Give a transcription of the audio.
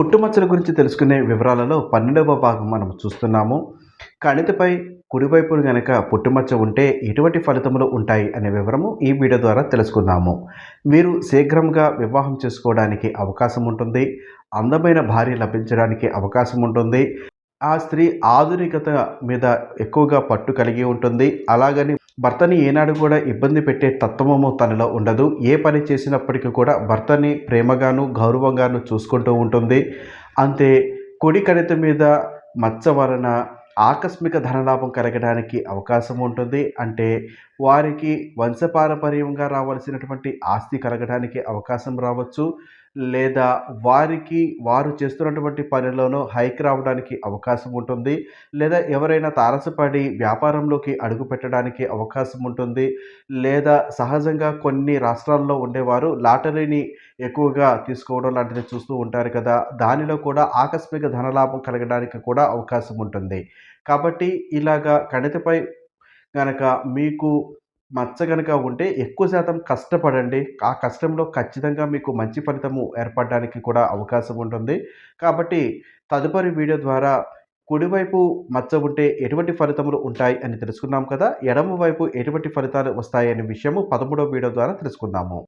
పుట్టుమచ్చల గురించి తెలుసుకునే వివరాలలో పన్నెండవ భాగం మనం చూస్తున్నాము. కణితిపై కుడివైపున గనక పుట్టుమచ్చ ఉంటే ఎటువంటి ఫలితములు ఉంటాయి అనే వివరము ఈ వీడియో ద్వారా తెలుసుకుందాము. వీరు శీఘ్రంగా వివాహం చేసుకోవడానికి అవకాశం ఉంటుంది. అందమైన భార్య లభించడానికి అవకాశం ఉంటుంది. ఆ స్త్రీ ఆధునికత మీద ఎక్కువగా పట్టు కలిగి ఉంటుంది. అలాగని భర్తని ఏనాడు కూడా ఇబ్బంది పెట్టే తత్వము తనలో ఉండదు. ఏ పని చేసినప్పటికీ కూడా భర్తని ప్రేమగాను గౌరవంగాను చూసుకుంటూ ఉంటుంది. అంతే కుడి కణిత మీద మచ్చ వలన ఆకస్మిక ధనలాభం కలగడానికి అవకాశం ఉంటుంది. అంటే వారికి వంశపారపర్యంగా రావాల్సినటువంటి ఆస్తి కలగడానికి అవకాశం రావచ్చు. లేదా వారికి వారు చేస్తున్నటువంటి పనిలోనూ హైక్ రావడానికి అవకాశం ఉంటుంది. లేదా ఎవరైనా తారసపడి వ్యాపారంలోకి అడుగు పెట్టడానికి అవకాశం ఉంటుంది. లేదా సహజంగా కొన్ని రాష్ట్రాల్లో ఉండేవారు లాటరీని ఎక్కువగా తీసుకోవడం లాంటిది చూస్తూ ఉంటారు కదా. దానిలో కూడా ఆకస్మిక ధనలాభం కలగడానికి కూడా అవకాశం ఉంటుంది. కాబట్టి ఇలాగా కణితపై కనుక మీకు మచ్చ కనుక ఉంటే ఎక్కువ శాతం కష్టపడండి. ఆ కష్టంలో ఖచ్చితంగా మీకు మంచి ఫలితము ఏర్పడడానికి కూడా అవకాశం ఉంటుంది. కాబట్టి తదుపరి వీడియో ద్వారా కుడివైపు మచ్చ ఉంటే ఎటువంటి ఫలితములు ఉంటాయి అని తెలుసుకున్నాం కదా? ఎడమ వైపు ఎటువంటి ఫలితాలు వస్తాయి అనే విషయము పదమూడవ వీడియో ద్వారా తెలుసుకుందాము.